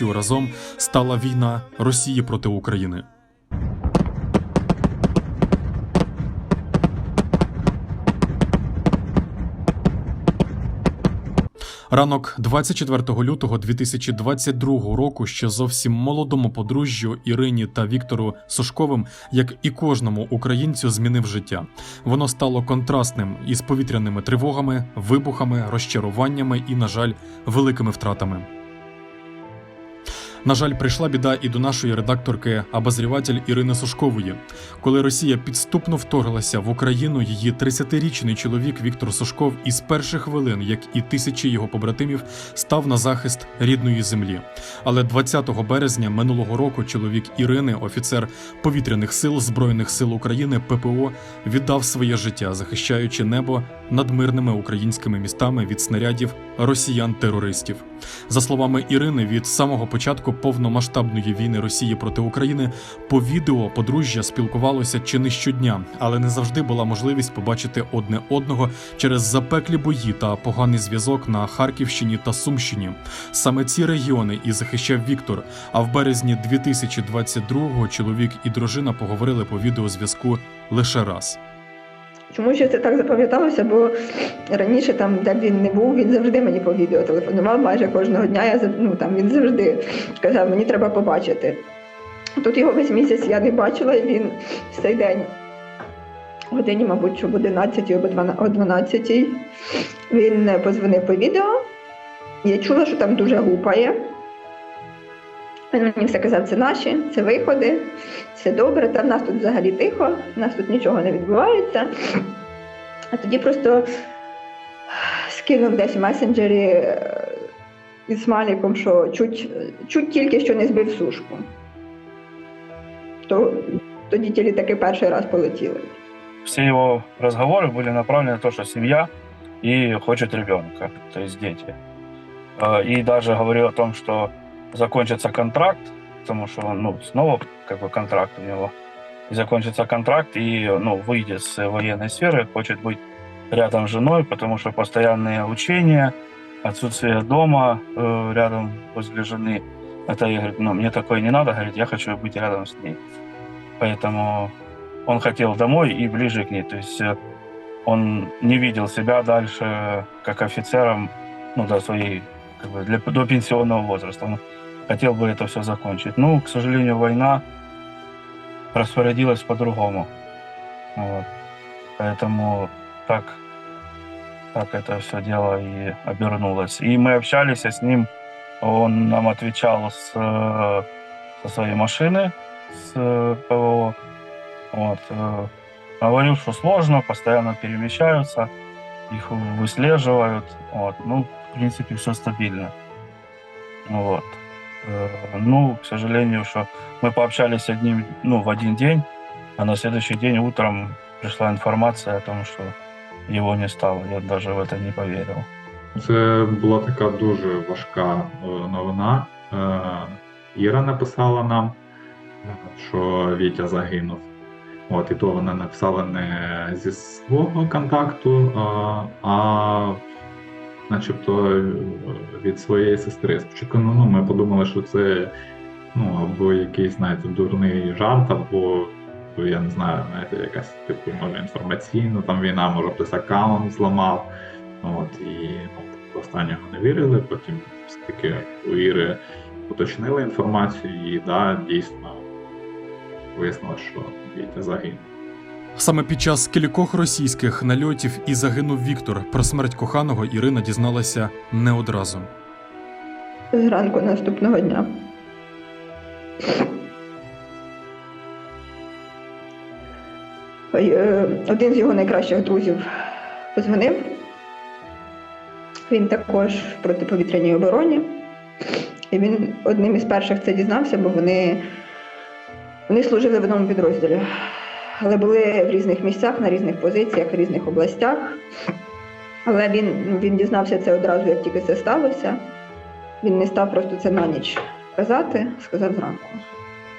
смертю разом стала війна Росії проти України. Ранок 24 лютого 2022 року ще зовсім молодому подружжю Ірині та Віктору Сушковим, як і кожному українцю, змінив життя. Воно стало контрастним із повітряними тривогами, вибухами, розчаруваннями і, на жаль, великими втратами. На жаль, прийшла біда і до нашої редакторки обозріватель Ірини Сушкової. Коли Росія підступно вторглася в Україну, її 30-річний чоловік Віктор Сушков із перших хвилин, як і тисячі його побратимів, став на захист рідної землі. Але 20 березня минулого року чоловік Ірини, офіцер повітряних сил Збройних сил України ППО, віддав своє життя, захищаючи небо над мирними українськими містами від снарядів росіян-терористів. За словами Ірини, від самого початку повномасштабної війни Росії проти України по відео подружжя спілкувалося чи не щодня, але не завжди була можливість побачити одне одного через запеклі бої та поганий зв'язок на Харківщині та Сумщині. Саме ці регіони і захищав Віктор. А в березні 2022-го чоловік і дружина поговорили по відеозв'язку лише раз. Чому ще це так запам'яталося? Бо раніше, там, де б він не був, він завжди мені по відео телефонував майже кожного дня. Я ну, там, він завжди казав, мені треба побачити. Тут його весь місяць я не бачила, і він в цей день, годині, мабуть, щоб 11 або 12 о 12 він позвонив по відео. Я чула, що там дуже гупає. Він мені все казав, це наші, це виходи, все добре, та в нас тут взагалі тихо, в нас тут нічого не відбувається. А тоді просто скинув десь в месенджері е, із Маліком, що чуть, чуть тільки що не збив сушку. То тоді ті літаки перший раз полетіли. все его разговоры были направлены на то, что семья и хочет ребенка, то есть дети. Э, И даже говорил о том, что закончится контракт, потому что он, ну, снова как бы контракт у него. И закончится контракт, и ну, выйдет с военной сферы, хочет быть рядом с женой, потому что постоянные учения, отсутствие дома э, рядом возле жены, это, я, говорит, ну, мне такое не надо, говорит, я хочу быть рядом с ней. Поэтому он хотел домой и ближе к ней. То есть э, он не видел себя дальше как офицером ну, до своей, как бы, для, до пенсионного возраста. Он хотел бы это все закончить. Ну, к сожалению, война распорядилась по-другому. Вот. Поэтому так, так это все дело и обернулось. И мы общались с ним, он нам отвечал с, со своей машины, с ПВО. Вот. э, Говорил, что сложно, постоянно перемещаются, их выслеживают. Вот. Ну, в принципе, все стабильно. Вот. Э, Ну, к сожалению, что мы пообщались одним, ну, в один день, а на следующий день утром пришла информация о том, что его не стало. Я даже в это не поверил. Це була така дуже важка е, новина. Е, Іра написала нам, е, що Вітя загинув. От, і то вона написала не зі свого контакту, а, а начебто е, від своєї сестри. Спочатку ну, ну, ми подумали, що це ну, або якийсь, знаєте, дурний жарт, або я не знаю, знаєте, якась типу, може інформаційна там війна, може хтось аккаунт зламав. От, і ну, останнього не вірили, потім все-таки у Іри уточнили інформацію, і да, дійсно вияснило, що Вітя загинув. Саме під час кількох російських нальотів і загинув Віктор. Про смерть коханого Ірина дізналася не одразу. Зранку наступного дня. Е, Один з його найкращих друзів позвонив. Він також в протиповітряній обороні. І він одним із перших це дізнався, бо вони, вони служили в одному підрозділі. Але були в різних місцях, на різних позиціях, в різних областях. Але він, він дізнався це одразу, як тільки це сталося. Він не став просто це на ніч казати, сказав зранку.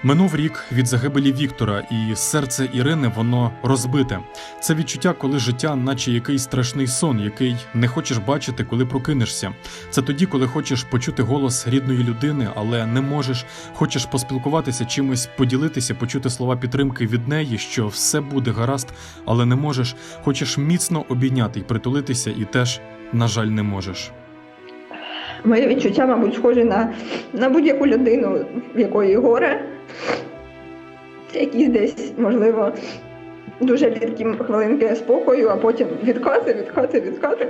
Минув рік від загибелі Віктора, і серце Ірини воно розбите. Це відчуття, коли життя, наче якийсь страшний сон, який не хочеш бачити, коли прокинешся. Це тоді, коли хочеш почути голос рідної людини, але не можеш. Хочеш поспілкуватися чимось, поділитися, почути слова підтримки від неї, що все буде гаразд, але не можеш. Хочеш міцно обійняти й притулитися, і теж, на жаль, не можеш. Моє відчуття, мабуть, схоже на, на будь-яку людину, в якої горе. Якісь десь, можливо, дуже рідкі хвилинки спокою, а потім відкати, відкати, відкати.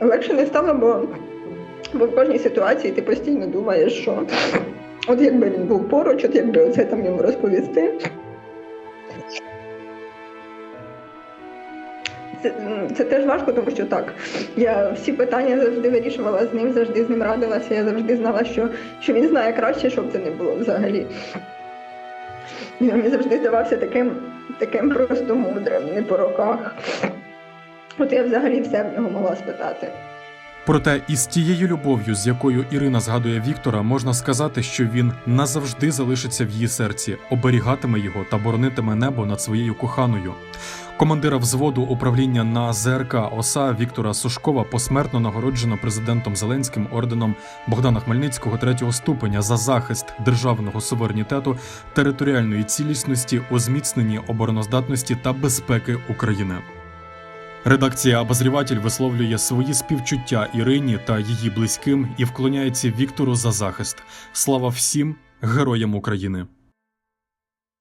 Легше не стало, бо, бо в кожній ситуації ти постійно думаєш, що от якби він був поруч, от якби оце там йому розповісти. Це, це теж важко, тому що так. Я всі питання завжди вирішувала з ним, завжди з ним радилася. Я завжди знала, що, що він знає краще, щоб це не було взагалі. Він мені завжди здавався таким, таким просто мудрим, не по роках. От я взагалі все в нього могла спитати. Проте із тією любов'ю, з якою Ірина згадує Віктора, можна сказати, що він назавжди залишиться в її серці, оберігатиме його та боронитиме небо над своєю коханою. Командира взводу управління на ЗРК ОСА Віктора Сушкова посмертно нагороджено президентом Зеленським орденом Богдана Хмельницького третього ступеня за захист державного суверенітету, територіальної цілісності, у зміцненні обороноздатності та безпеки України. Редакція Обозріватель висловлює свої співчуття Ірині та її близьким і вклоняється Віктору за захист. Слава всім героям України!